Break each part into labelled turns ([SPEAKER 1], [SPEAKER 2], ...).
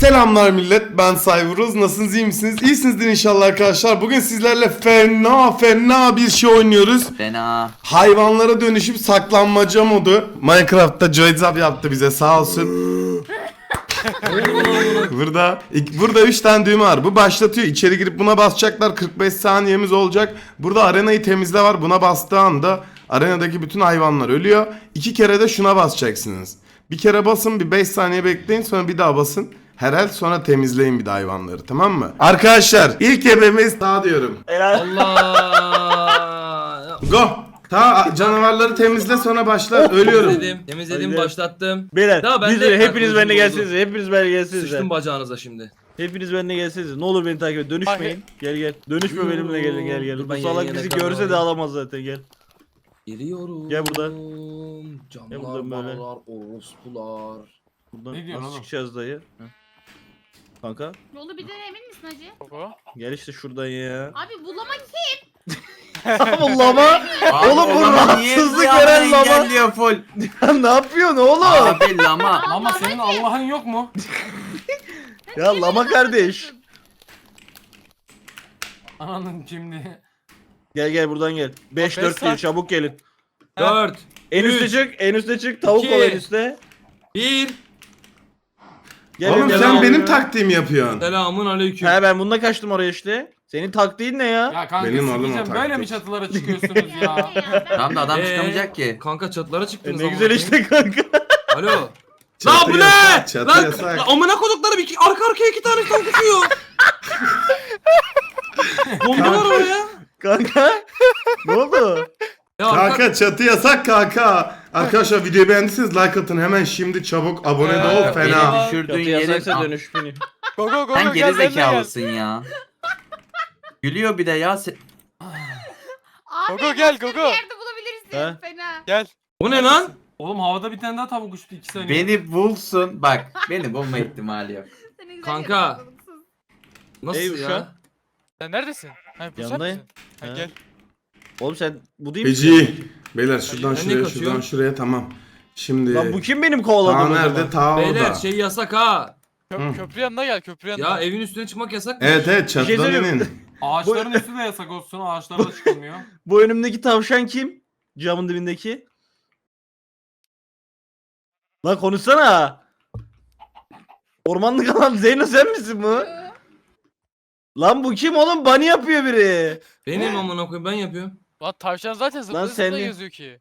[SPEAKER 1] Selamlar millet ben Sayvuruz nasılsınız iyi misiniz? İyisinizdir inşallah arkadaşlar bugün sizlerle fena fena bir şey oynuyoruz
[SPEAKER 2] Fena.
[SPEAKER 1] Hayvanlara dönüşüp saklanmaca modu Minecraft'ta Joyzap yaptı bize sağ olsun Burada ik- burada 3 tane düğme var. Bu başlatıyor. İçeri girip buna basacaklar. 45 saniyemiz olacak. Burada arenayı temizle var. Buna bastığı anda arenadaki bütün hayvanlar ölüyor. İki kere de şuna basacaksınız. Bir kere basın bir 5 saniye bekleyin sonra bir daha basın. Herhal sonra temizleyin bir de hayvanları tamam mı? Arkadaşlar ilk ebemiz daha diyorum.
[SPEAKER 3] Allah.
[SPEAKER 1] Go. Ta canavarları temizle sonra başla. Ölüyorum.
[SPEAKER 3] Temizledim, temizledim,
[SPEAKER 4] Haydi.
[SPEAKER 3] başlattım.
[SPEAKER 4] Beyler
[SPEAKER 3] Ya ben
[SPEAKER 4] biz
[SPEAKER 3] de-
[SPEAKER 4] hepiniz benimle gelsenize. Hepiniz benimle gelsenize.
[SPEAKER 3] Sıçtım bacağınıza şimdi.
[SPEAKER 4] Hepiniz benimle gelsenize. Ne olur beni takip et. Dönüşmeyin. Gel gel. Dönüşme benimle gelin gel gel.
[SPEAKER 3] Dur ben
[SPEAKER 4] Bu salak bizi görse de alamaz zaten gel.
[SPEAKER 3] Geliyorum.
[SPEAKER 4] Gel buradan.
[SPEAKER 3] Camlar,
[SPEAKER 4] Gel buradan böyle.
[SPEAKER 3] balalar, orospular.
[SPEAKER 4] Buradan
[SPEAKER 5] Ne diyorsun
[SPEAKER 4] nasıl
[SPEAKER 5] oğlum?
[SPEAKER 4] çıkacağız dayı? Ha. Kanka
[SPEAKER 6] Yolu bir de emin misin hacı? Baba.
[SPEAKER 4] gel işte şuradan ya.
[SPEAKER 6] Abi bulama kim?
[SPEAKER 4] Oğlum lama. Abi, Oğlum bu lama rahatsızlık veren lama.
[SPEAKER 2] engelliyor full.
[SPEAKER 4] ne yapıyorsun oğlum?
[SPEAKER 2] Abi lama.
[SPEAKER 5] Ama senin Allah'ın yok mu?
[SPEAKER 4] ya lama kardeş.
[SPEAKER 5] Ananın şimdi.
[SPEAKER 4] Gel gel buradan gel. 5
[SPEAKER 5] Beş
[SPEAKER 4] 4
[SPEAKER 5] gel
[SPEAKER 4] çabuk gelin.
[SPEAKER 3] 4,
[SPEAKER 4] En üste çık, en üste çık. Tavuk
[SPEAKER 3] İki.
[SPEAKER 4] ol en üste.
[SPEAKER 3] 1.
[SPEAKER 4] Gel
[SPEAKER 1] Oğlum sen
[SPEAKER 4] Selam.
[SPEAKER 1] benim taktiğimi yapıyorsun.
[SPEAKER 3] Selamun aleyküm.
[SPEAKER 4] He ben bununla kaçtım oraya işte. Senin taktiğin ne ya?
[SPEAKER 5] Ya kanka
[SPEAKER 1] Benim Benim oğlum o
[SPEAKER 5] böyle mi çatılara çıkıyorsunuz ya?
[SPEAKER 2] Tamam da adam
[SPEAKER 3] Ee,
[SPEAKER 2] çıkamayacak ki.
[SPEAKER 3] Kanka çatılara çıktınız
[SPEAKER 4] E,
[SPEAKER 3] çıktınız.
[SPEAKER 4] ne
[SPEAKER 3] ama.
[SPEAKER 4] güzel işte kanka.
[SPEAKER 3] Alo.
[SPEAKER 1] Çatı
[SPEAKER 3] Lan bu ne?
[SPEAKER 1] Çatı
[SPEAKER 3] Lan,
[SPEAKER 1] yasak.
[SPEAKER 3] lan amına kodukları bir arka arkaya iki tane tank uçuyor. Bomba var oraya.
[SPEAKER 4] Kanka. ne oldu?
[SPEAKER 3] Ya arka-
[SPEAKER 1] Kanka çatı yasak kanka. Arkadaşlar videoyu beğendiyseniz like atın hemen şimdi çabuk abone de ol
[SPEAKER 5] Evet,
[SPEAKER 1] fena.
[SPEAKER 2] Beni düşürdüğün yere...
[SPEAKER 4] yasaksa dönüş beni.
[SPEAKER 7] Go go go
[SPEAKER 2] Sen
[SPEAKER 7] go
[SPEAKER 2] geri
[SPEAKER 7] gel benimle gel.
[SPEAKER 2] zekalısın ya. Gülüyor bir de ya. Se-
[SPEAKER 6] Abi
[SPEAKER 7] Gogo gel,
[SPEAKER 6] başka bir
[SPEAKER 7] Gogo.
[SPEAKER 6] yerde bulabiliriz
[SPEAKER 4] He?
[SPEAKER 6] seni fena.
[SPEAKER 7] Gel.
[SPEAKER 3] O ne lan?
[SPEAKER 5] Oğlum havada bir tane daha tavuk uçtu 2 saniye.
[SPEAKER 2] Beni bulsun. Bak beni bulma ihtimali yok.
[SPEAKER 6] Güzel
[SPEAKER 3] Kanka.
[SPEAKER 6] sus.
[SPEAKER 3] Nasıl
[SPEAKER 4] Ey
[SPEAKER 3] ya?
[SPEAKER 4] uşak.
[SPEAKER 7] Sen neredesin? Ha, bu sen
[SPEAKER 4] Yanındayım.
[SPEAKER 7] misin? Ha,
[SPEAKER 4] He.
[SPEAKER 7] gel.
[SPEAKER 4] Oğlum sen bu değil misin?
[SPEAKER 1] Feci. Beyler şuradan
[SPEAKER 3] Ben
[SPEAKER 1] şuraya
[SPEAKER 3] niye
[SPEAKER 1] şuradan şuraya tamam. Şimdi
[SPEAKER 4] Lan bu kim benim
[SPEAKER 1] ta
[SPEAKER 4] kovaladığım o
[SPEAKER 1] nerede
[SPEAKER 4] zaman?
[SPEAKER 1] ta
[SPEAKER 3] Beyler
[SPEAKER 1] orada.
[SPEAKER 3] şey yasak ha.
[SPEAKER 7] Köp köprü yanına gel köprü yanına.
[SPEAKER 3] Ya evin üstüne çıkmak yasak.
[SPEAKER 1] Evet evet
[SPEAKER 4] şey
[SPEAKER 1] çatıdan
[SPEAKER 4] söyleyeyim mi?
[SPEAKER 1] inin.
[SPEAKER 5] Ağaçların üstü de yasak olsun. Ağaçlara da çıkılmıyor.
[SPEAKER 4] Bu önümdeki tavşan kim? Camın dibindeki. Lan konuşsana. Ormanlık adam Zeyno sen misin bu? Lan bu kim oğlum? Bani yapıyor biri.
[SPEAKER 3] Benim amına koyayım ben yapıyorum.
[SPEAKER 7] Lan tavşan zaten zıplaya zıplaya
[SPEAKER 4] ne-
[SPEAKER 7] geziyor ki.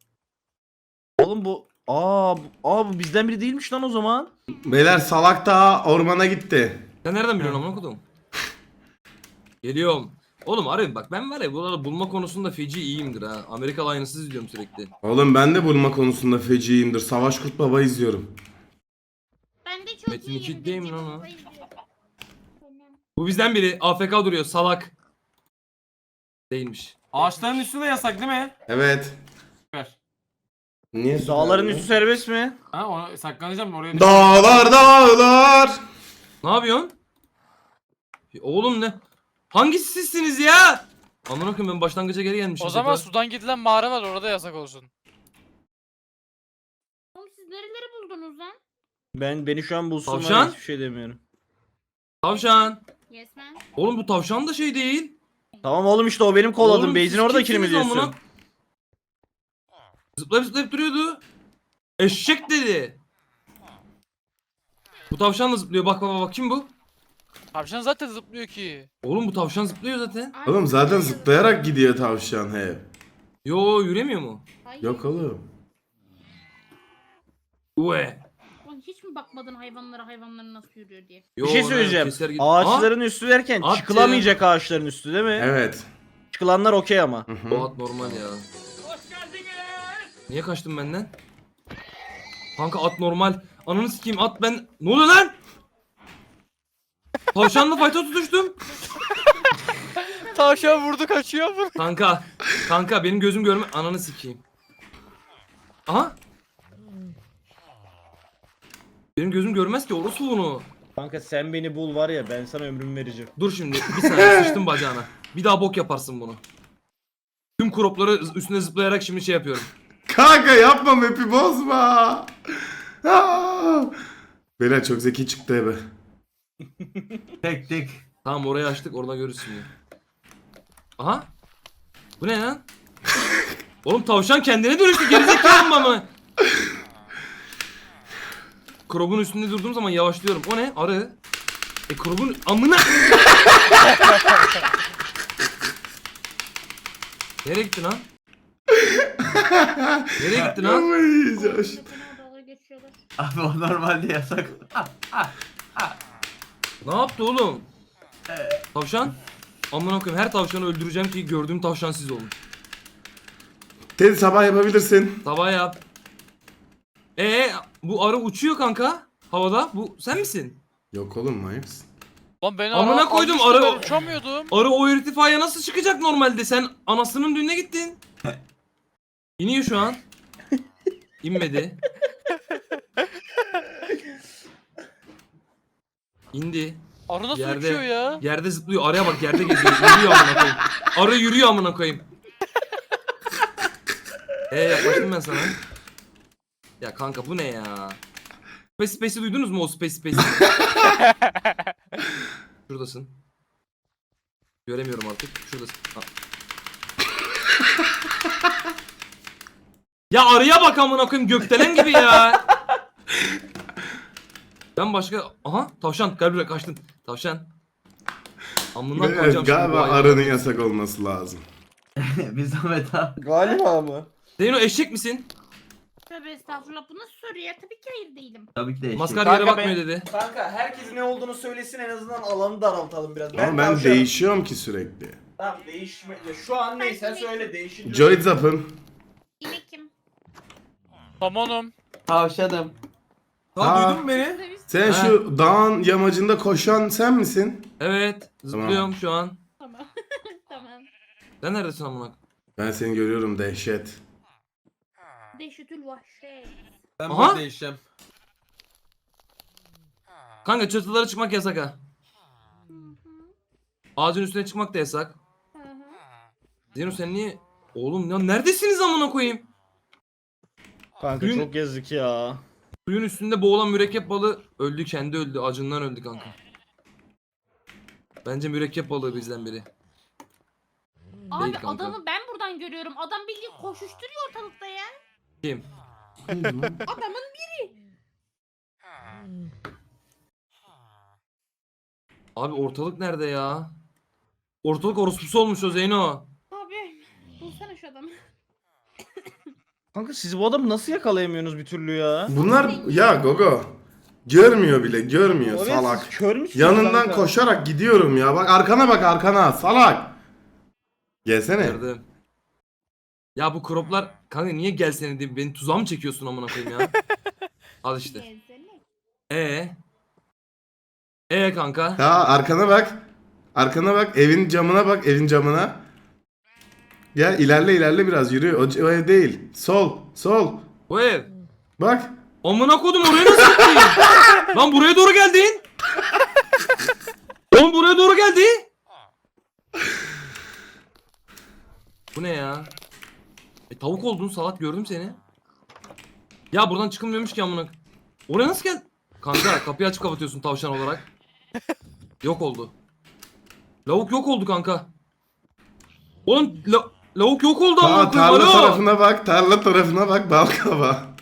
[SPEAKER 4] Oğlum bu Aa, bu, aa bu bizden biri değilmiş lan o zaman.
[SPEAKER 1] Beyler salak da ormana gitti.
[SPEAKER 3] Sen nereden biliyorsun amına kodum? Geliyorum. Oğlum arayın bak ben var ya buraları bulma konusunda feci iyiyimdir ha. Amerikalı aynısız izliyorum sürekli.
[SPEAKER 1] Oğlum ben de bulma konusunda feciyimdir. Savaş Kurt Baba izliyorum.
[SPEAKER 6] Ben de çok
[SPEAKER 3] Metin
[SPEAKER 6] iyiyim.
[SPEAKER 3] iki değil mi lan o? Bu bizden biri AFK duruyor salak. Değilmiş.
[SPEAKER 5] Ağaçların üstü de yasak değil mi?
[SPEAKER 1] Evet.
[SPEAKER 5] Ver.
[SPEAKER 1] Niye
[SPEAKER 4] Dağların üstü serbest mi?
[SPEAKER 5] Ha onu saklanacağım oraya.
[SPEAKER 1] Dağlar dağlar.
[SPEAKER 3] Ne yapıyorsun? Oğlum ne? Hangisi sizsiniz ya? Amına koyayım ben başlangıca geri gelmişim.
[SPEAKER 7] O zaman
[SPEAKER 3] tekrar.
[SPEAKER 7] sudan gidilen mağara var orada yasak olsun.
[SPEAKER 6] Oğlum siz nereleri buldunuz lan?
[SPEAKER 4] Ben beni şu an bulsunlar
[SPEAKER 3] Tavşan?
[SPEAKER 4] hiçbir şey demiyorum.
[SPEAKER 3] Tavşan.
[SPEAKER 6] Yes man.
[SPEAKER 3] Oğlum bu tavşan da şey değil.
[SPEAKER 4] Tamam oğlum işte o benim kolladım.
[SPEAKER 3] Oğlum
[SPEAKER 4] Beyzin
[SPEAKER 3] siz
[SPEAKER 4] oradakini mi
[SPEAKER 3] kimsiniz
[SPEAKER 4] diyorsun?
[SPEAKER 3] amına? Zıplayıp zıplayıp duruyordu. Eşek dedi. Bu tavşan da zıplıyor. Bak bak bak kim bu?
[SPEAKER 7] Tavşan zaten zıplıyor ki.
[SPEAKER 3] Oğlum bu tavşan zıplıyor zaten.
[SPEAKER 1] Oğlum zaten zıplayarak gidiyor tavşan hep.
[SPEAKER 3] Yo yürüyemiyor mu?
[SPEAKER 6] Hayır.
[SPEAKER 1] Yok oğlum.
[SPEAKER 3] Ue.
[SPEAKER 6] Mi bakmadın hayvanlara hayvanların nasıl yürüyor diye?
[SPEAKER 3] Yo,
[SPEAKER 4] Bir şey söyleyeceğim.
[SPEAKER 3] keser git-
[SPEAKER 4] Ağaçların üstü derken
[SPEAKER 3] At
[SPEAKER 4] çıkılamayacak ağaçların üstü değil mi?
[SPEAKER 1] Evet.
[SPEAKER 4] Çıkılanlar okey ama.
[SPEAKER 1] Hı
[SPEAKER 3] Aa,
[SPEAKER 1] hı.
[SPEAKER 3] bu at normal ya. Niye kaçtın benden? Kanka at normal. Ananı sikeyim at ben. Ne oluyor lan? Tavşanla fayta tutuştum.
[SPEAKER 7] Tavşan vurdu kaçıyor?
[SPEAKER 3] Kanka. Kanka benim gözüm görme. Ananı sikeyim. Aha. Benim gözüm görmez ki orospu bunu.
[SPEAKER 4] Kanka sen beni bul var ya ben sana ömrümü vereceğim.
[SPEAKER 3] Dur şimdi bir saniye sıçtım bacağına. Bir daha bok yaparsın bunu. Tüm kropları üstüne zıplayarak şimdi şey yapıyorum.
[SPEAKER 1] Kanka yapma map'i bozma. Beyler çok zeki çıktı ebe.
[SPEAKER 2] Tek tek.
[SPEAKER 3] Tamam orayı açtık orada görürüz şimdi. Aha. Bu ne lan? Oğlum tavşan kendine dönüştü gerizekalı mı ama? Krobun üstünde durduğum zaman yavaşlıyorum. O ne? Arı. E krobun amına. Nereye gitti lan? Nereye gitti lan?
[SPEAKER 6] Geçiyorlar.
[SPEAKER 2] Abi o normalde yasak.
[SPEAKER 3] Ne yaptı oğlum? Tavşan? Amına koyayım her tavşanı öldüreceğim ki gördüğüm tavşan siz olun.
[SPEAKER 1] Teddy sabah yapabilirsin.
[SPEAKER 3] Sabah yap. Ee bu arı uçuyor kanka havada. Bu sen misin?
[SPEAKER 1] Yok oğlum manyakısın.
[SPEAKER 7] Lan ben
[SPEAKER 3] Amına
[SPEAKER 7] ara-
[SPEAKER 3] koydum,
[SPEAKER 7] almıştım,
[SPEAKER 3] arı-
[SPEAKER 7] ben uçamıyordum.
[SPEAKER 3] Arı o irtifaya nasıl çıkacak normalde? Sen anasının düğününe gittin. İniyor şu an. İnmedi. İndi.
[SPEAKER 7] Arı nasıl
[SPEAKER 3] Yerde-
[SPEAKER 7] uçuyor ya?
[SPEAKER 3] Yerde zıplıyor. Araya bak yerde geziyor. Yürüyor amına koyayım. Arı yürüyor amına koyayım. Ee yaklaştım ben sana. Ya kanka bu ne ya? Space Space'i duydunuz mu o Space Space'i? Şuradasın. Göremiyorum artık. Şuradasın. Ha. ya arıya bak amına koyayım gökdelen gibi ya. Ben başka... Aha tavşan buraya kaçtın. Tavşan. Amına
[SPEAKER 1] Evet, galiba arının yasak olması lazım.
[SPEAKER 2] Bir zahmet abi.
[SPEAKER 4] Galiba mı?
[SPEAKER 3] Zeyno eşek misin?
[SPEAKER 6] Tövbe estağfurullah bu nasıl soru ya? Tabii ki hayır değilim.
[SPEAKER 2] Tabii ki de eşek.
[SPEAKER 3] Maskar
[SPEAKER 4] Kanka
[SPEAKER 3] yere bakmıyor
[SPEAKER 4] ben-
[SPEAKER 3] dedi.
[SPEAKER 4] Kanka herkes ne olduğunu söylesin en azından alanı daraltalım biraz.
[SPEAKER 1] Ama ben
[SPEAKER 4] tavşanım.
[SPEAKER 1] değişiyorum ki sürekli.
[SPEAKER 4] Tamam değişme. Ya Şu an neyse söyle değişince.
[SPEAKER 1] Joy Zap'ın.
[SPEAKER 6] İnekim.
[SPEAKER 7] Tamonum.
[SPEAKER 2] Tavşanım.
[SPEAKER 1] Aa.
[SPEAKER 3] duydun mu beni?
[SPEAKER 1] Sen
[SPEAKER 3] Ha.
[SPEAKER 1] şu dağın yamacında koşan sen misin?
[SPEAKER 3] Evet. Zıplıyorum şu an.
[SPEAKER 6] Tamam. tamam.
[SPEAKER 3] Sen neredesin amına?
[SPEAKER 1] Ben seni görüyorum dehşet.
[SPEAKER 6] Deşütül vahşet.
[SPEAKER 3] Ben Aha. burada
[SPEAKER 5] değişeceğim.
[SPEAKER 3] Kanka çatılara çıkmak yasak ha. Ağacın üstüne çıkmak da yasak.
[SPEAKER 6] Hı hı.
[SPEAKER 3] Zeyno sen niye... Oğlum ya neredesiniz amına koyayım?
[SPEAKER 4] Kanka
[SPEAKER 3] Dün-
[SPEAKER 4] çok yazık ya.
[SPEAKER 3] Suyun üstünde boğulan mürekkep balığı öldü kendi öldü acından öldü kanka. Bence mürekkep balığı bizden biri.
[SPEAKER 6] Abi
[SPEAKER 3] Değil kanka.
[SPEAKER 6] adamı ben buradan görüyorum. Adam bildiğin koşuşturuyor ortalıkta ya.
[SPEAKER 3] Kim?
[SPEAKER 6] Adamın biri.
[SPEAKER 3] Abi ortalık nerede ya? Ortalık orospusu olmuş o Zeyno.
[SPEAKER 6] Abi bulsana şu adamı.
[SPEAKER 4] Kanka siz bu adamı nasıl yakalayamıyorsunuz bir türlü ya?
[SPEAKER 1] Bunlar ya Gogo. Görmüyor bile görmüyor
[SPEAKER 4] Evet,
[SPEAKER 1] salak.
[SPEAKER 4] Kör müsünüz
[SPEAKER 1] Yanından
[SPEAKER 4] kanka?
[SPEAKER 1] koşarak gidiyorum ya. Bak arkana bak arkana salak. Gelsene.
[SPEAKER 3] Gördüm. Ya bu croplar kanka niye gelsene diye beni tuzağa mı çekiyorsun amına koyayım ya? Al işte. Ee. Ee kanka.
[SPEAKER 1] Ya arkana bak. Arkana bak. Evin camına bak. Evin camına. Gel ilerle ilerle biraz yürü. O, o ev değil. Sol. Sol.
[SPEAKER 3] Bu ev.
[SPEAKER 1] Bak.
[SPEAKER 3] Amına kodum oraya nasıl gittin? Lan buraya doğru geldin. Oğlum buraya doğru geldi. Bu ne ya? E tavuk oldun salak gördüm seni. Ya buradan çıkılmıyormuş ki amına. Oraya nasıl gel? Kanka kapıyı açıp kapatıyorsun tavşan olarak. Yok oldu. Lavuk yok oldu kanka. Oğlum la- lavuk yok oldu
[SPEAKER 1] Ta,
[SPEAKER 3] amına koyayım.
[SPEAKER 1] tarla
[SPEAKER 3] Alo.
[SPEAKER 1] tarafına bak. Tarla tarafına bak. Balkaba.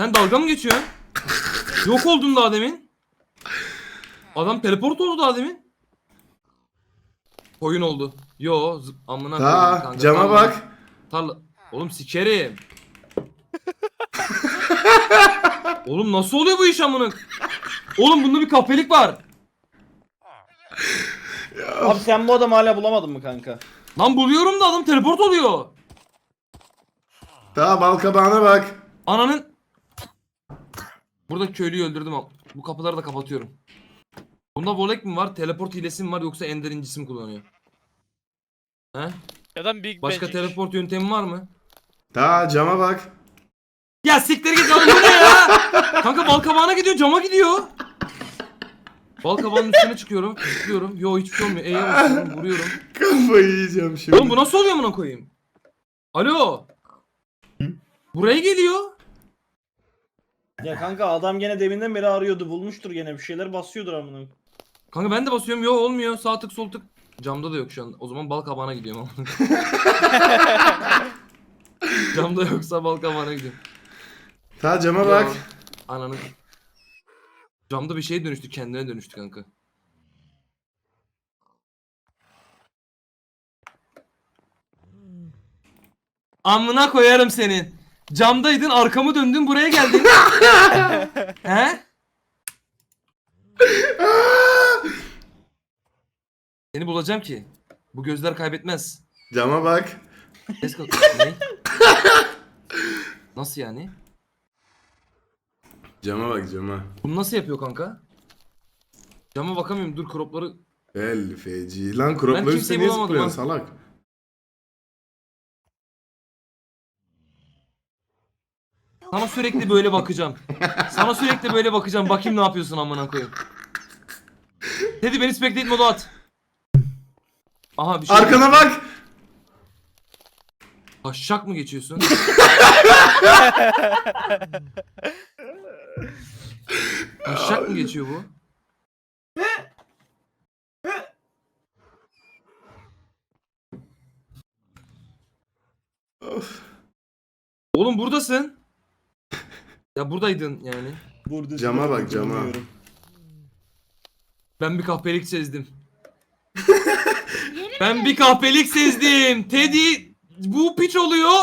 [SPEAKER 3] Sen dalga mı geçiyorsun? Yok oldun daha demin. Adam teleport oldu daha demin. Koyun oldu. Yo zıp amına koyayım
[SPEAKER 1] Ta
[SPEAKER 3] kanka.
[SPEAKER 1] cama
[SPEAKER 3] Tarla-
[SPEAKER 1] bak.
[SPEAKER 3] Tarla. Oğlum sikerim. Oğlum nasıl oluyor bu iş amına? Oğlum bunda bir kahpelik var.
[SPEAKER 4] Abi sen bu adamı hala bulamadın mı kanka?
[SPEAKER 3] Lan buluyorum da adam teleport oluyor.
[SPEAKER 1] Ta balkabağına bak.
[SPEAKER 3] Ananın. Burada köylüyü öldürdüm ama bu kapıları da kapatıyorum. Bunda volek mi var, teleport hilesi mi var yoksa ender incisi mi kullanıyor? He?
[SPEAKER 7] Ya da Big
[SPEAKER 3] Başka
[SPEAKER 7] Magic.
[SPEAKER 3] teleport yöntemi var mı?
[SPEAKER 1] Ta cama bak.
[SPEAKER 3] Ya siktir git lan bu ne ya? Kanka bal kabağına gidiyor, cama gidiyor. Bal kabağının üstüne çıkıyorum, tutuyorum. Yo hiçbir şey olmuyor. E'ye basıyorum, vuruyorum.
[SPEAKER 1] Kafayı yiyeceğim şimdi.
[SPEAKER 3] Oğlum bu nasıl oluyor amına koyayım? Alo. Buraya geliyor.
[SPEAKER 4] Ya kanka adam gene deminden beri arıyordu. Bulmuştur gene bir şeyler basıyordur amına.
[SPEAKER 3] Kanka ben de basıyorum. Yo olmuyor. Sağ tık sol tık. Camda da yok şu an. O zaman bal kabağına gidiyorum ama. Camda yoksa bal kabağına gidiyorum.
[SPEAKER 1] Ta cama
[SPEAKER 3] Ya,
[SPEAKER 1] bak.
[SPEAKER 3] Ananı. Camda bir şey dönüştü. Kendine dönüştü kanka. Amına koyarım senin. Camdaydın arkamı döndün buraya geldin. He? Seni bulacağım ki. Bu gözler kaybetmez.
[SPEAKER 1] Cama bak.
[SPEAKER 3] Ses kalk- ne? Nasıl yani?
[SPEAKER 1] Cama bak cama.
[SPEAKER 3] Bunu nasıl yapıyor kanka? Cama bakamıyorum. Dur cropları.
[SPEAKER 1] El feci. Lan kropla
[SPEAKER 3] kimseyi
[SPEAKER 1] üstüne niye
[SPEAKER 3] bulamadım
[SPEAKER 1] zıplıyorsun salak?
[SPEAKER 3] Sana sürekli böyle bakacağım. Sana sürekli böyle bakacağım. Bakayım ne yapıyorsun amına koyayım. Dedi beni spectate moda at. Aha bir şey.
[SPEAKER 1] Arkana bak.
[SPEAKER 3] Aşak mı geçiyorsun? Aşak mı geçiyor bu? Oğlum buradasın. Ya buradaydın yani.
[SPEAKER 4] Burada
[SPEAKER 1] Cama bak, cama.
[SPEAKER 3] Ben bir kahpelik sezdim. ben bir kahpelik sezdim. Teddy bu piç oluyor.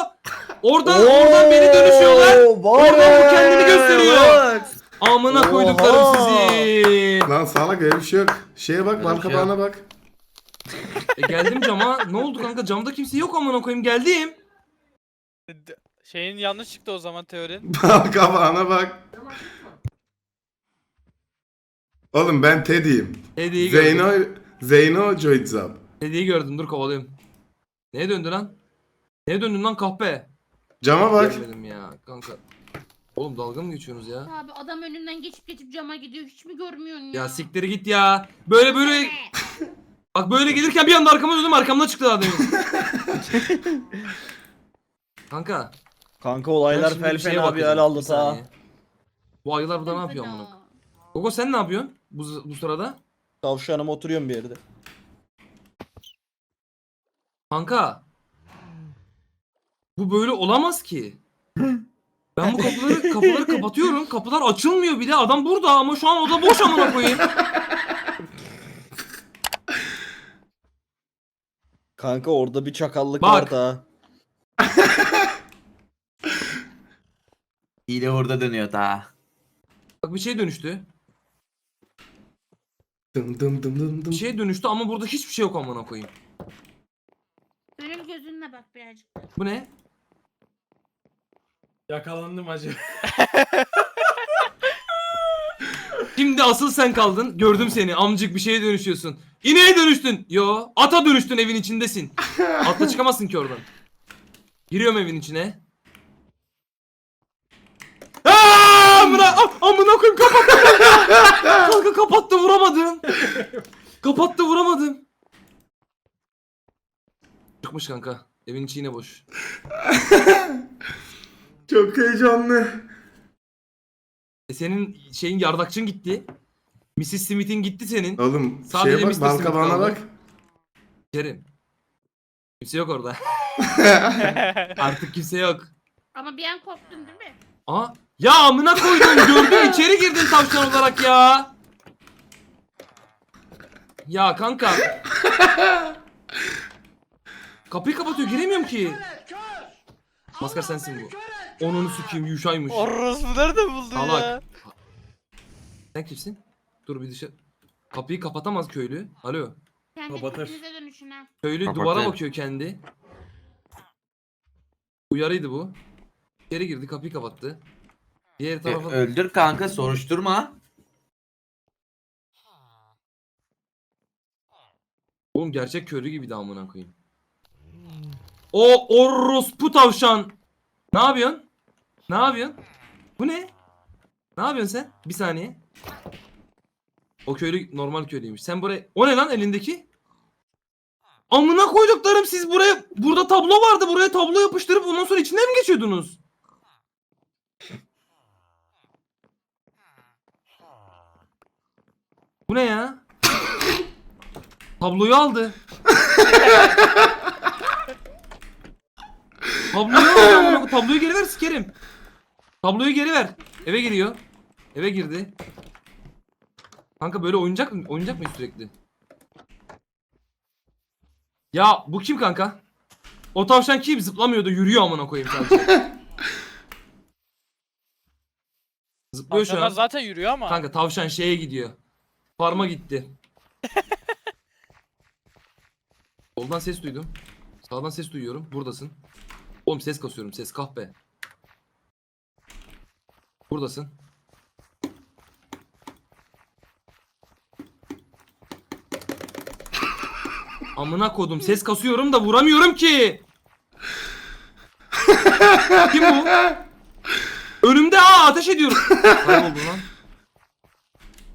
[SPEAKER 3] Oradan oradan beni dönüşüyorlar.
[SPEAKER 4] vay
[SPEAKER 3] Oradan bu kendini gösteriyor.
[SPEAKER 4] bak.
[SPEAKER 3] Amına
[SPEAKER 4] Oha.
[SPEAKER 3] koyduklarım sizi.
[SPEAKER 1] Lan salak öyle bir şey yok. Şeye bak
[SPEAKER 3] bir şey
[SPEAKER 1] kabağına bak.
[SPEAKER 3] E geldim cama. Ne oldu kanka? Camda kimse yok amına koyayım. Geldim.
[SPEAKER 7] Şeyin yanlış çıktı o zaman teorin.
[SPEAKER 1] Bal kabağına bak. Oğlum ben Teddy'yim.
[SPEAKER 3] Teddy'yi gördüm.
[SPEAKER 1] Zeyno Zeyno Joyzap.
[SPEAKER 3] Teddy'yi gördüm. Dur kovalayayım. Neye döndü lan? Neye döndün lan kahpe?
[SPEAKER 1] Cama bak.
[SPEAKER 3] Gelmedim ya kanka. Oğlum dalga mı geçiyorsunuz ya?
[SPEAKER 6] Abi adam önünden geçip geçip cama gidiyor. Hiç mi görmüyorsun ya?
[SPEAKER 3] Ya siktir git ya. Böyle böyle bak böyle gelirken bir anda arkama döndüm arkamda çıktı adam. kanka.
[SPEAKER 4] Kanka
[SPEAKER 3] ben
[SPEAKER 4] olaylar
[SPEAKER 3] şimdi bir
[SPEAKER 4] fel
[SPEAKER 3] şeye
[SPEAKER 4] fena bir
[SPEAKER 3] bakacağım.
[SPEAKER 4] hal aldı ta.
[SPEAKER 3] saniye. Bu ayılar burada ne yapıyor amına?
[SPEAKER 6] Fena.
[SPEAKER 3] Gogo sen ne yapıyorsun bu, bu sırada?
[SPEAKER 4] Tavşanım oturuyorum bir yerde.
[SPEAKER 3] Kanka. Bu böyle olamaz ki. Ben bu kapıları kapıları kapatıyorum. Kapılar açılmıyor bir de. Adam burada ama şu an oda boş amına koyayım.
[SPEAKER 4] Kanka orada bir çakallık
[SPEAKER 3] Bak.
[SPEAKER 4] var da.
[SPEAKER 2] Hile orada dönüyor ta.
[SPEAKER 3] Bak bir şey dönüştü.
[SPEAKER 1] Dım dım dım dım dım.
[SPEAKER 3] Bir şey dönüştü ama burada hiçbir şey yok amına koyayım.
[SPEAKER 6] Birazcık.
[SPEAKER 3] Bu ne?
[SPEAKER 5] Yakalandım acı.
[SPEAKER 3] Şimdi asıl sen kaldın. Gördüm seni. Amcık bir şeye dönüşüyorsun. İneğe dönüştün. Yo. Ata dönüştün evin içindesin. Atla çıkamazsın ki oradan. Giriyorum evin içine. Aa, amına, ah, amına koyayım kapattı. Kanka kapattı vuramadım. Kapattı vuramadım. Çıkmış kanka. Evin içi yine boş.
[SPEAKER 1] Çok heyecanlı.
[SPEAKER 3] E senin şeyin yardakçın gitti. Mrs. Smith'in gitti senin.
[SPEAKER 1] Oğlum
[SPEAKER 3] Sadece
[SPEAKER 1] şeye bak
[SPEAKER 3] Mr. Smith kaldı.
[SPEAKER 1] bak.
[SPEAKER 3] Kerim. Kimse yok orada. Artık kimse yok.
[SPEAKER 6] Ama bir an korktun değil mi?
[SPEAKER 3] Aa, ya amına koydum gördüm içeri girdin tavşan olarak ya. Ya kanka. Kapıyı kapatıyor giremiyorum ki. Maskar sensin bu. Onunu sikeyim Yuşay'mış.
[SPEAKER 7] Orospu nerede buldun ya?
[SPEAKER 3] Salak. Sen kimsin? Dur bir dışarı. Kapıyı kapatamaz köylü. Alo.
[SPEAKER 6] Kendi
[SPEAKER 5] Kapatır.
[SPEAKER 6] tipinize dönüşün ha.
[SPEAKER 3] Köylü
[SPEAKER 2] Kapatayım.
[SPEAKER 3] duvara bakıyor kendi. Uyarıydı bu. İçeri girdi kapıyı kapattı. Diğer
[SPEAKER 2] E,
[SPEAKER 3] tarafa...
[SPEAKER 2] öldür kanka soruşturma.
[SPEAKER 3] Oğlum gerçek köylü gibi de amına koyayım. O orospu tavşan. Ne yapıyorsun? Ne yapıyorsun? Bu ne? Ne yapıyorsun sen? Bir saniye. O köylü normal köylüymüş. Sen buraya... O ne lan elindeki? Amına koyduklarım siz buraya... Burada tablo vardı. Buraya tablo yapıştırıp ondan sonra içine mi geçiyordunuz? Bu ne ya? Tabloyu aldı. Tabloyu amına koyayım. Tabloyu geri ver sikerim. Tabloyu geri ver. Eve giriyor. Eve girdi. Kanka böyle oyuncak mı? Oyuncak mıyız sürekli? Ya bu kim kanka? O tavşan kim? Zıplamıyordu, yürüyor amına koyayım sadece. Zıplıyor şu
[SPEAKER 7] Tavşanlar
[SPEAKER 3] an.
[SPEAKER 7] zaten yürüyor ama.
[SPEAKER 3] Kanka tavşan şeye gidiyor. Farma gitti. Soldan ses duydum. Sağdan ses duyuyorum. Buradasın. Oğlum ses kasıyorum. Ses kahpe. Buradasın. Amına kodum ses kasıyorum da vuramıyorum ki. Kim bu? Önümde aa ateş ediyorum. Kayboldu lan.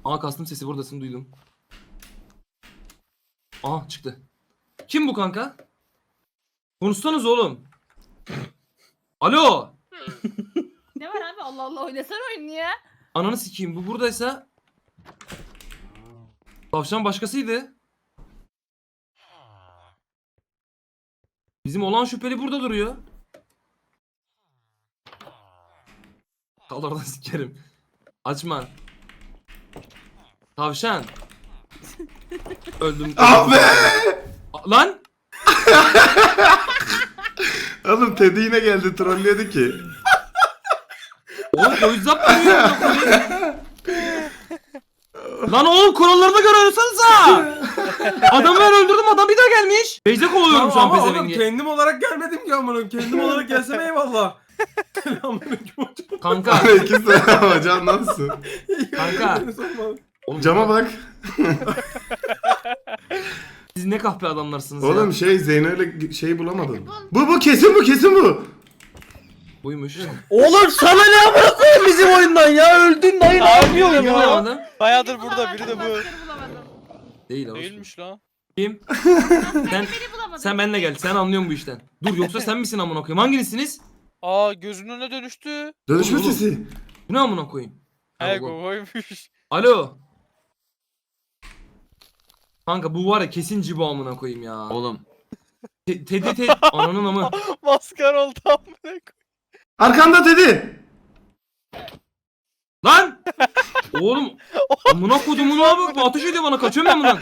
[SPEAKER 3] Aa kastım sesi buradasın duydum. Aa çıktı. Kim bu kanka? Konuşsanız oğlum. Alo.
[SPEAKER 6] Ne var abi Allah Allah oynasana oyunu ya.
[SPEAKER 3] Ananı sikeyim bu buradaysa. Tavşan başkasıydı. Bizim olan şüpheli burada duruyor. Kallardan sikerim. Açma. Tavşan. Öldüm.
[SPEAKER 1] Ah be!
[SPEAKER 3] A- Lan!
[SPEAKER 1] Oğlum Teddy yine geldi trolledi ki.
[SPEAKER 3] Oğlum göz koyayım. Lan oğlum kurallarına göre oynasanıza. Adamı ben öldürdüm adam bir daha gelmiş. Beyze kovalıyorum şu an
[SPEAKER 2] ama oğlum
[SPEAKER 3] pezevengi.
[SPEAKER 2] kendim olarak gelmedim ki amına. Kendim olarak gelsem eyvallah. Selamünaleyküm hocam.
[SPEAKER 3] Kanka
[SPEAKER 1] Aleykümselam hocam nasılsın?
[SPEAKER 3] Kanka. Oğlum,
[SPEAKER 1] Cama bak.
[SPEAKER 3] Siz ne kahpe adamlarsınız
[SPEAKER 1] Oğlum
[SPEAKER 3] ya.
[SPEAKER 1] şey Zeyno ile şey bulamadın. Bu bu kesin bu kesin bu.
[SPEAKER 3] Buymuş.
[SPEAKER 4] Oğlum sana ne amına koyayım bizim oyundan ya öldün dayı ne yapıyorsun
[SPEAKER 3] Kim
[SPEAKER 4] ya?
[SPEAKER 3] bulamadım?
[SPEAKER 7] Bayağıdır burada biri de bu.
[SPEAKER 6] Bulamadım, bulamadım.
[SPEAKER 3] Değil orası.
[SPEAKER 7] Değilmiş lan.
[SPEAKER 3] Kim?
[SPEAKER 6] Ben
[SPEAKER 3] Sen-
[SPEAKER 6] beni bulamadım.
[SPEAKER 3] Sen benimle gel. Sen anlıyorsun bu işten. Dur yoksa sen misin amına koyayım? Hanginizsiniz?
[SPEAKER 7] Aa gözünün önüne dönüştü.
[SPEAKER 1] Dönüşme
[SPEAKER 3] Oğlum,
[SPEAKER 1] sesi.
[SPEAKER 3] Bu ne amına koyayım?
[SPEAKER 7] He koymuş.
[SPEAKER 3] Alo. Kanka bu var ya kesin cibo amına koyayım ya.
[SPEAKER 2] Oğlum.
[SPEAKER 3] Te- Tedi te ananın amı.
[SPEAKER 7] Maskar oldu amına koyayım.
[SPEAKER 1] Arkanda Teddy.
[SPEAKER 3] Lan! Oğlum amına kodumun abi bu ateş ediyor bana kaçıyorum ben bundan.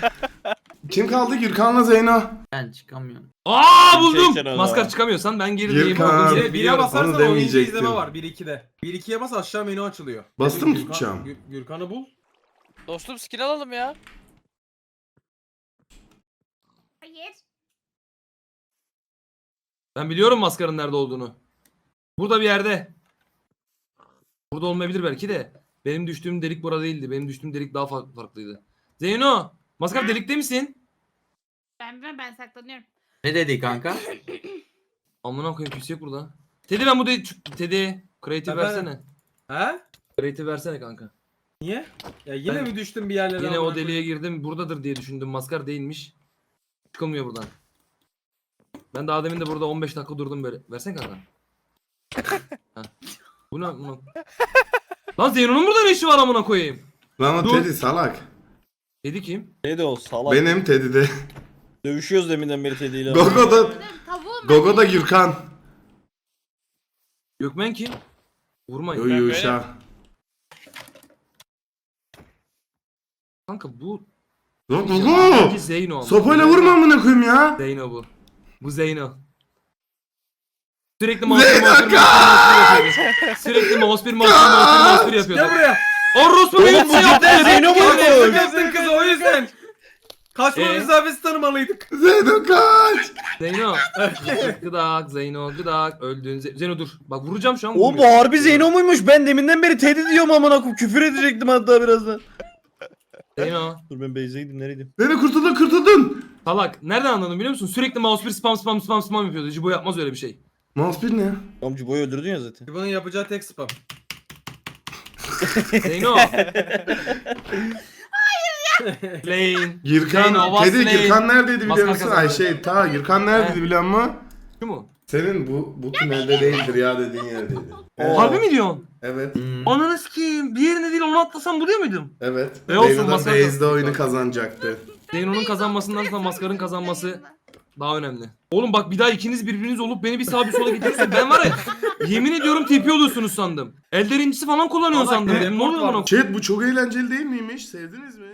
[SPEAKER 1] Kim kaldı? Gürkan'la Zeyno.
[SPEAKER 2] Ben çıkamıyorum.
[SPEAKER 3] Aa buldum. Maskar çıkamıyorsan ben gerideyim.
[SPEAKER 1] Gürkan.
[SPEAKER 3] Oğlum,
[SPEAKER 1] Bire-
[SPEAKER 2] Bire,
[SPEAKER 3] biliyorum.
[SPEAKER 2] basarsan
[SPEAKER 1] Onu
[SPEAKER 2] oynayınca
[SPEAKER 1] demeyecektim.
[SPEAKER 2] izleme var. 1-2'de. 1-2'ye bas aşağı menü açılıyor.
[SPEAKER 1] Bastın mı
[SPEAKER 2] Gürkan-
[SPEAKER 1] tutacağım?
[SPEAKER 2] Gür- Gürkan'ı bul.
[SPEAKER 7] Dostum skin alalım ya.
[SPEAKER 6] Hayır.
[SPEAKER 3] Ben biliyorum maskarın nerede olduğunu. Burada bir yerde. Burada olmayabilir belki de. Benim düştüğüm delik burada değildi. Benim düştüğüm delik daha fa- farklıydı. Zeyno, maskar delikte misin?
[SPEAKER 6] Ben ben ben saklanıyorum.
[SPEAKER 2] Ne dedi kanka?
[SPEAKER 3] Amına koyayım kimse yok burada. Teddy ben bu de Teddy creative
[SPEAKER 2] Ben- ben-
[SPEAKER 3] versene.
[SPEAKER 2] He?
[SPEAKER 3] Creative versene kanka.
[SPEAKER 2] Niye? Ya yine
[SPEAKER 3] Ben-
[SPEAKER 2] mi düştün bir yerlere?
[SPEAKER 3] Yine
[SPEAKER 2] amına
[SPEAKER 3] o
[SPEAKER 2] koyayım?
[SPEAKER 3] deliğe girdim. Buradadır diye düşündüm. Maskar değilmiş. Çıkılmıyor buradan. Ben daha demin de burada 15 dakika durdum böyle. Versene kanka. Ha. Bu ne? Bu ne? Lan Zeyno'nun burada ne işi var amına koyayım?
[SPEAKER 1] Lan o
[SPEAKER 3] Dur.
[SPEAKER 1] Teddy salak.
[SPEAKER 3] Teddy kim?
[SPEAKER 4] Neydi o salak.
[SPEAKER 1] Benim Teddy'de.
[SPEAKER 4] Dövüşüyoruz deminden beri Teddy ile.
[SPEAKER 1] Gogo da
[SPEAKER 6] Tavuğum
[SPEAKER 1] Gogo da Gürkan.
[SPEAKER 3] Gökmen kim? Vurmayın.
[SPEAKER 1] Yo yo uşağı.
[SPEAKER 3] Kanka bu
[SPEAKER 1] Lan
[SPEAKER 3] Bence
[SPEAKER 1] Gogo.
[SPEAKER 3] Zeyno ama.
[SPEAKER 1] Sopayla vurma amına koyayım ya.
[SPEAKER 3] Zeyno bu. Bu Zeyno. Sürekli mouse bir mouse bir mouse bir mouse bir yapıyor. Sürekli mouse bir mouse bir mouse bir mouse bir
[SPEAKER 2] Gel
[SPEAKER 3] yapıyordu.
[SPEAKER 2] buraya.
[SPEAKER 3] Orospu benim
[SPEAKER 4] bu cidden Zeyno mu?
[SPEAKER 2] Sen yaptın kızı o yüzden. Kaçma
[SPEAKER 3] Ee?
[SPEAKER 2] mesafesi tanımalıydık.
[SPEAKER 1] Zeyno kaç.
[SPEAKER 3] Zeyno. gıdak Zeyno gıdak öldün. Ze- Zeyno dur. Bak vuracağım şu an.
[SPEAKER 4] O bu harbi Zeyno muymuş? Ben deminden beri Teddy diyorum amına koyayım. Küfür edecektim hatta birazdan.
[SPEAKER 3] Zeyno.
[SPEAKER 4] Dur ben Beyzeydim nereydim?
[SPEAKER 1] Zeyno kurtuldun kurtuldun.
[SPEAKER 3] Salak. Nereden anladın biliyor musun? Sürekli mouse bir spam spam spam spam yapıyordu. Cibo yapmaz öyle bir şey.
[SPEAKER 1] Mouse bir ne?
[SPEAKER 4] Amca boyu öldürdün ya zaten.
[SPEAKER 2] Bunun yapacağı tek spam.
[SPEAKER 3] Zeyno. Lane.
[SPEAKER 1] Gürkan.
[SPEAKER 3] Zeyno,
[SPEAKER 1] Teddy
[SPEAKER 3] Vasley.
[SPEAKER 1] Gürkan neredeydi biliyor
[SPEAKER 3] Maskar
[SPEAKER 1] musun?
[SPEAKER 3] kazandı.
[SPEAKER 1] Ay şey ta Gürkan neredeydi biliyor musun?
[SPEAKER 3] Şu mu?
[SPEAKER 1] Senin bu bu tünelde değildir ya dediğin yerdeydi. Evet.
[SPEAKER 3] Harbi mi diyorsun?
[SPEAKER 1] Evet.
[SPEAKER 3] Ananı sikeyim. Bir yerine değil onu atlasam buluyor muydum?
[SPEAKER 1] Evet.
[SPEAKER 3] E olsun, masada-
[SPEAKER 1] Beyz'de oyunu kazanacaktı.
[SPEAKER 3] Zeyno'nun kazanmasından sonra Maskar'ın kazanması daha önemli. Oğlum bak bir daha ikiniz birbiriniz olup beni bir sağa bir sola getirirseniz ben var ya yemin ediyorum TP oluyorsunuz sandım. Elder incisi falan kullanıyorsun sandım. oluyor
[SPEAKER 2] var.
[SPEAKER 3] bana?
[SPEAKER 1] Chat bu çok eğlenceli değil miymiş? Sevdiniz mi?